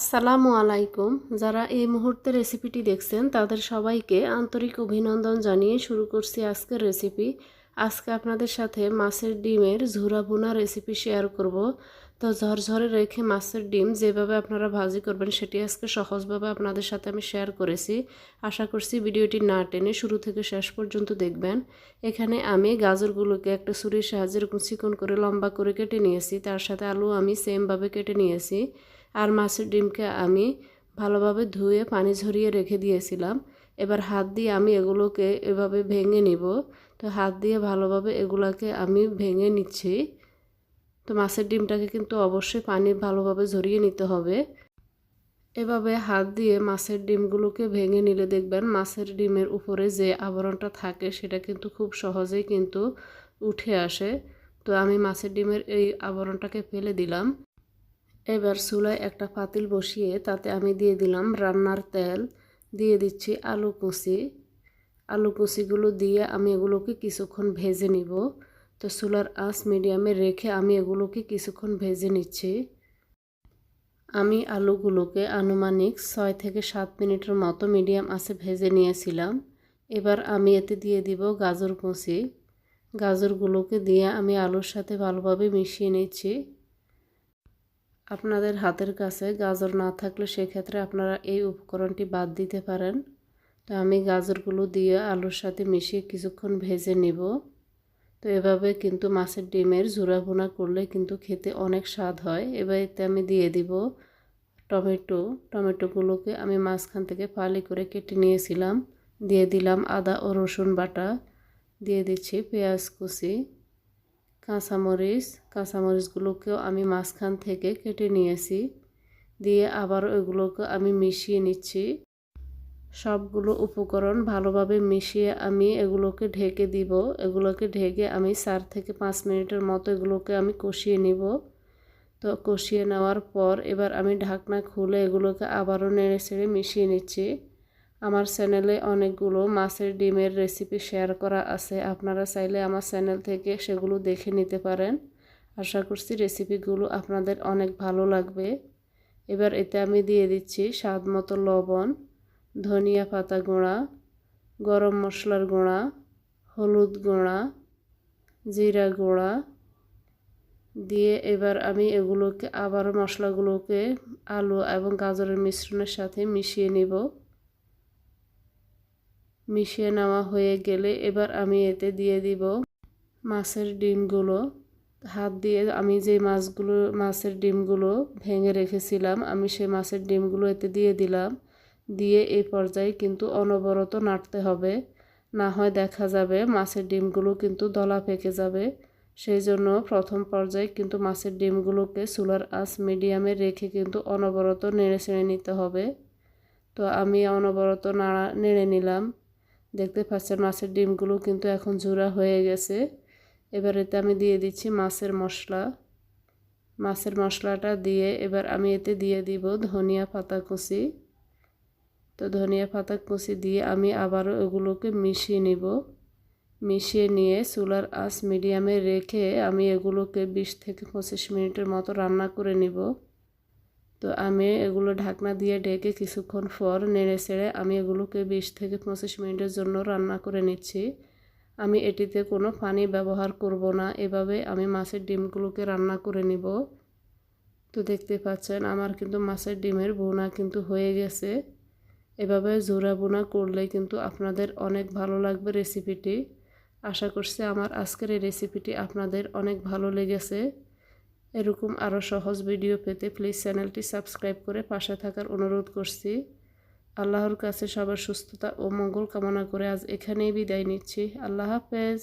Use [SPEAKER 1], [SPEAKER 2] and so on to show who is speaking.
[SPEAKER 1] আসসালামু আলাইকুম। যারা এই মুহূর্তে রেসিপিটি দেখছেন, তাদের সবাইকে আন্তরিক অভিনন্দন জানিয়ে শুরু করছি আজকের রেসিপি। আজকে আপনাদের সাথে মাছের ডিমের ঝুরা বোনা রেসিপি শেয়ার করব। তো ঝরঝরে রেখে মাছের ডিম যেভাবে আপনারা ভাজি করবেন, সেটি আজকে সহজভাবে আপনাদের সাথে আমি শেয়ার করেছি। আশা করছি ভিডিওটি না টেনে শুরু থেকে শেষ পর্যন্ত দেখবেন। এখানে আমি গাজরগুলোকে একটা ছুরির সাহায্যে এরকম চিকন করে লম্বা করে কেটে নিয়েছি। তার সাথে আলু আমি সেমভাবে কেটে নিয়েছি। আর মাছের ডিমকে আমি ভালোভাবে ধুয়ে পানি ঝরিয়ে রেখে দিয়েছিলাম। এবার হাত দিয়ে আমি এগুলোকে এভাবে ভেঙে নিব। তো হাত দিয়ে ভালোভাবে এগুলাকে আমি ভেঙে নিচ্ছি। তো মাছের ডিমটাকে কিন্তু অবশ্যই পানি ভালোভাবে ঝরিয়ে নিতে হবে। এভাবে হাত দিয়ে মাছের ডিমগুলোকে ভেঙে নিলে দেখবেন মাছের ডিমের উপরে যে আবরণটা থাকে সেটা কিন্তু খুব সহজেই কিন্তু উঠে আসে। তো আমি মাছের ডিমের এই আবরণটাকে ফেলে দিলাম। এবার চুলায় একটা পাতিল বসিয়ে তাতে আমি দিয়ে দিলাম রান্নার তেল, দিয়ে দিচ্ছি আলু কুচি। আলু কুচিগুলো দিয়ে আমি এগুলোকে কিছুক্ষণ ভেজে নিব। তো চুলার আঁচ মিডিয়ামে রেখে আমি এগুলোকে কিছুক্ষণ ভেজে নিচ্ছি। আমি আলুগুলোকে আনুমানিক ছয় থেকে সাত মিনিটের মতো মিডিয়াম আঁচে ভেজে নিয়েছিলাম। এবার আমি এতে দিয়ে দিব গাজর কুচি। গাজরগুলোকে দিয়ে আমি আলুর সাথে ভালোভাবে মিশিয়ে নিচ্ছি। আপনাদের হাতের কাছে গাজর না থাকলে সেক্ষেত্রে আপনারা এই উপকরণটি বাদ দিতে পারেন। তো আমি গাজরগুলো দিয়ে আলুর সাথে মিশিয়ে কিছুক্ষণ ভেজে নিব। তো এভাবে কিন্তু মাছের ডিমের জোড়া ভুনা করলে কিন্তু খেতে অনেক স্বাদ হয়। এবার এতে আমি দিয়ে দিব টমেটো। টমেটোগুলোকে আমি মাঝখান থেকে ফালি করে কেটে নিয়েছিলাম। দিয়ে দিলাম আদা ও রসুন বাটা। দিয়ে দিচ্ছি পেঁয়াজ কুচি। কাঁচামরিচ কাঁচামরিচগুলোকেও আমি মাঝখান থেকে কেটে নিয়েছি। দিয়ে আবার ওইগুলোকে আমি মিশিয়ে নিচ্ছি। সবগুলো উপকরণ ভালোভাবে মিশিয়ে আমি এগুলোকে ঢেকে দিব। এগুলোকে ঢেকে আমি চার থেকে পাঁচ মিনিটের মতো এগুলোকে আমি কষিয়ে নিব। তো কষিয়ে নেওয়ার পর এবার আমি ঢাকনা খুলে এগুলোকে আবারও নেড়ে ছেড়ে মিশিয়ে নিচ্ছি। আমার চ্যানেলে অনেকগুলো মাছের ডিমের রেসিপি শেয়ার করা আছে। আপনারা চাইলে আমার চ্যানেল থেকে সেগুলো দেখে নিতে পারেন। আশা করছি রেসিপিগুলো আপনাদের অনেক ভালো লাগবে। এবার এতে আমি দিয়ে দিচ্ছি স্বাদ মতো লবণ, ধনিয়া পাতা গুঁড়া, গরম মশলার গুঁড়া, হলুদ গুঁড়া, জিরা গুঁড়া। দিয়ে এবার আমি এগুলোকে আবার মশলাগুলোকে আলু এবং গাজরের মিশ্রণের সাথে মিশিয়ে নিব। মিশিয়ে নেওয়া হয়ে গেলে এবার আমি এতে দিয়ে দিব মাছের ডিমগুলো। হাত দিয়ে আমি যে মাছগুলো, মাছের ডিমগুলো ভেঙে রেখেছিলাম, আমি সেই মাছের ডিমগুলো এতে দিয়ে দিলাম। দিয়ে এই পর্যায়ে কিন্তু অনবরত নাড়তে হবে। না হয় দেখা যাবে মাছের ডিমগুলো কিন্তু দলা পেকে যাবে। সেই জন্য প্রথম পর্যায়ে কিন্তু মাছের ডিমগুলোকে চুলার আঁচ মিডিয়ামে রেখে কিন্তু অনবরত নেড়ে ছেড়ে নিতে হবে। তো আমি অনবরত নাড়া, নেড়ে নিলাম। দেখতে পাচ্ছেন মাছের ডিমগুলো কিন্তু এখন জোড়া হয়ে গেছে। এবার এতে আমি দিয়ে দিচ্ছি মাছের মশলা। মাছের মশলাটা দিয়ে এবার আমি এতে দিয়ে দিব ধনিয়া পাতা কুচি। তো ধনিয়া পাতা কুচি দিয়ে আমি আবারও এগুলোকে মিশিয়ে নিব। মিশিয়ে নিয়ে চুলার আঁচ মিডিয়ামে রেখে আমি এগুলোকে বিশ থেকে পঁচিশ মিনিটের মতো রান্না করে নিব। তো আমি এগুলো ঢাকনা দিয়ে ঢেকে কিছুক্ষণ পর নেড়ে ছেড়ে আমি এগুলোকে বিশ থেকে পঁচিশ মিনিটের জন্য রান্না করে নিচ্ছি। আমি এটিতে কোনো পানি ব্যবহার করব না, এভাবে আমি মাছের ডিমগুলোকে রান্না করে নিব। তো দেখতে পাচ্ছেন, আমার কিন্তু মাছের ডিমের বোনা কিন্তু হয়ে গেছে। এভাবে জোড়া বোনা করলে কিন্তু আপনাদের অনেক ভালো লাগবে রেসিপিটি। আশা করছি আমার আজকের এই রেসিপিটি আপনাদের অনেক ভালো লেগেছে। এরকম আরও সহজ ভিডিও পেতে প্লিজ চ্যানেলটি সাবস্ক্রাইব করে পাশে থাকার অনুরোধ করছি। আল্লাহর কাছে সবার সুস্থতা ও মঙ্গল কামনা করে আজ এখানেই বিদায় নিচ্ছি। আল্লাহ হাফেজ।